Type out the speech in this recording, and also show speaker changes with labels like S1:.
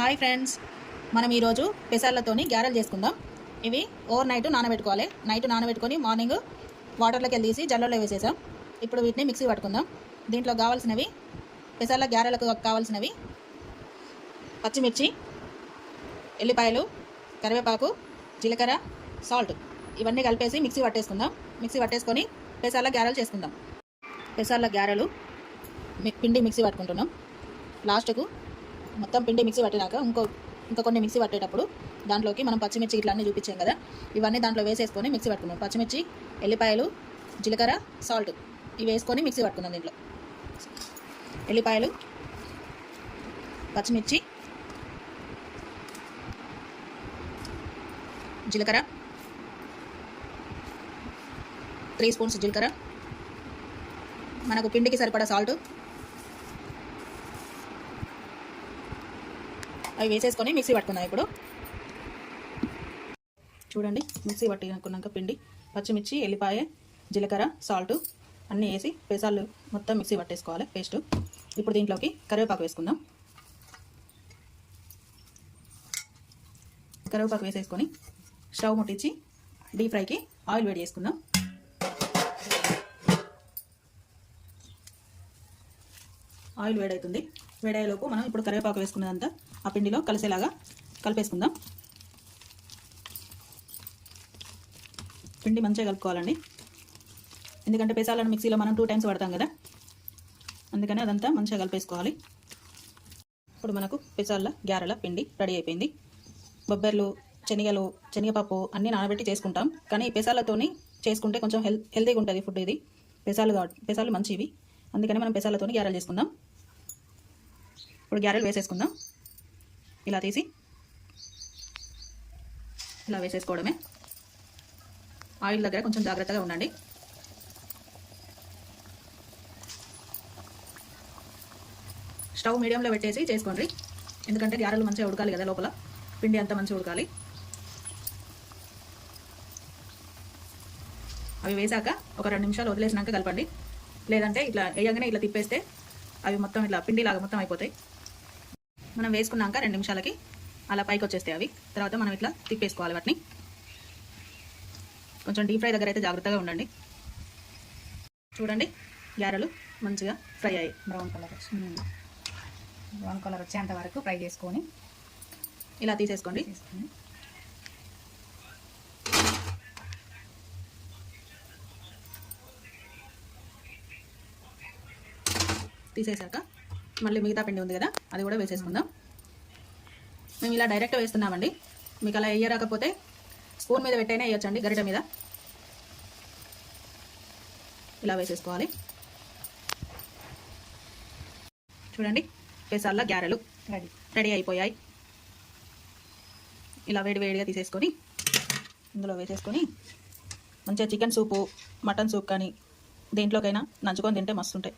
S1: Hi friends. మనం ఈరోజు పెసర్లతోని గ్యారెలు చేసుకుందాం. ఇవి ఓవర్ నైట్ నానబెట్టుకోవాలి. నైట్ నానబెట్టుకొని మార్నింగ్ వాటర్లోకి వెళ్ళి తీసి జల్లలో వేసేసాం. ఇప్పుడు వీటిని మిక్సీ పట్టుకుందాం. దీంట్లో కావాల్సినవి పెసర్ల గ్యారెలకు కావాల్సినవి పచ్చిమిర్చి ఎల్లిపాయలు కరివేపాకు జీలకర్ర సాల్ట్ ఇవన్నీ కలిపేసి మిక్సీ పట్టేసుకుందాం. మిక్సీ పట్టేసుకొని పెసర్ల గ్యారెలు చేసుకుందాం. పెసర్ల గ్యారెలు పిండి మిక్సీ పట్టుకుంటున్నాం. లాస్ట్కు మొత్తం పిండి మిక్సీ పట్టినాక ఇంకో ఇంకా కొన్ని మిక్సీ పట్టేటప్పుడు దాంట్లోకి మనం పచ్చిమిర్చి ఇట్లా అన్నీ చూపించాం కదా. ఇవన్నీ దాంట్లో వేసేసుకొని మిక్సీ పట్టుకున్నాం. పచ్చిమిర్చి ఎల్లిపాయలు జీలకర్ర సాల్ట్ ఇవి వేసుకొని మిక్సీ పట్టుకున్నాం దీంట్లో. ఎల్లిపాయలు పచ్చిమిర్చి జీలకర్ర త్రీ స్పూన్స్ జీలకర్ర. మనకు పిండికి సరిపడా సాల్ట్ అవి వేసేసుకొని మిక్సీ పట్టుకుందాం ఇప్పుడు. చూడండి మిక్సీ పట్టుకున్నాక పిండి పచ్చిమిర్చి ఎల్లిపాయ జీలకర్ర సాల్ట్ అన్నీ వేసి పెసాలు మొత్తం మిక్సీ పట్టేసుకోవాలి పేస్ట్. ఇప్పుడు దీంట్లోకి కరివేపాకు వేసుకుందాం. కరివేపాకు వేసేసుకొని స్టవ్ ముట్టించి డీప్ ఫ్రైకి ఆయిల్ వేడి చేసుకుందాం. ఆయిల్ వేడవుతుంది. వేడయ్యేలోపు మనం ఇప్పుడు కరివేపాకు వేసుకున్నదంతా ఆ పిండిలో కలిసేలాగా కలిపేసుకుందాం. పిండి మంచిగా కలుపుకోవాలండి. ఎందుకంటే పెసాలను మిక్సీలో మనం టూ టైమ్స్ పడతాం కదా. అందుకని అదంతా మంచిగా కలిపేసుకోవాలి. ఇప్పుడు మనకు పెసాల గ్యారెల పిండి రెడీ అయిపోయింది. బొబ్బర్లు శనగలు శనగపప్పు అన్నీ నానబెట్టి చేసుకుంటాం. కానీ పెసాలతోని చేసుకుంటే కొంచెం హెల్ హెల్తీగా ఉంటుంది ఫుడ్ ఇది. పెసాలు కాబట్టి పెసాలు మంచివి. అందుకని మనం పెసాలతోని గ్యారెలు చేసుకుందాం. ఇప్పుడు గ్యారెలు వేసేసుకుందాం. ఇలా తీసి ఇలా వేసేసుకోవడమే. ఆయిల్ దగ్గర కొంచెం జాగ్రత్తగా ఉండండి. స్టవ్ మీడియంలో పెట్టేసి చేసుకోండి. ఎందుకంటే గ్యారెలు మంచిగా ఉడకాలి కదా లోపల. పిండి అంతా మంచిగా ఉడకాలి. అవి వేసాక ఒక రెండు నిమిషాలు వదిలేసినాక కలపండి. లేదంటే ఇట్లా వేయగానే ఇట్లా తిప్పేస్తే అవి మొత్తం ఇట్లా పిండిలాగా మొత్తం అయిపోతాయి. మనం వేసుకున్నాక రెండు నిమిషాలకి అలా పైకి వచ్చేస్తాయి అవి. తర్వాత మనం ఇట్లా తిప్పేసుకోవాలి వాటిని. కొంచెం డీప్ ఫ్రై దగ్గర అయితే జాగ్రత్తగా ఉండండి. చూడండి గ్యారెలు మంచిగా ఫ్రై అయ్యాయి.
S2: బ్రౌన్ కలర్ బ్రౌన్ కలర్ వచ్చేంత వరకు ఫ్రై చేసుకొని
S1: ఇలా తీసేసుకోండి.
S2: తీసుకొని
S1: తీసేశాక మళ్ళీ మిగతా పిండి ఉంది కదా అది కూడా వేసేసుకుందాం. మేము ఇలా డైరెక్ట్ వేస్తున్నామండి. మీకు అలా వేయరాకపోతే స్పూన్ మీద పెట్టైనా వేయొచ్చండి గరిట మీద. ఇలా వేసేసుకోవాలి. చూడండి పెసాల గ్యారెలు
S2: రెడీ.
S1: రెడీ అయిపోయాయి. ఇలా వేడి వేడిగా తీసేసుకొని ఇందులో వేసేసుకొని మంచిగా చికెన్ సూపు మటన్ సూప్ కానీ దేంట్లోకైనా నంచుకొని తింటే మస్తు ఉంటాయి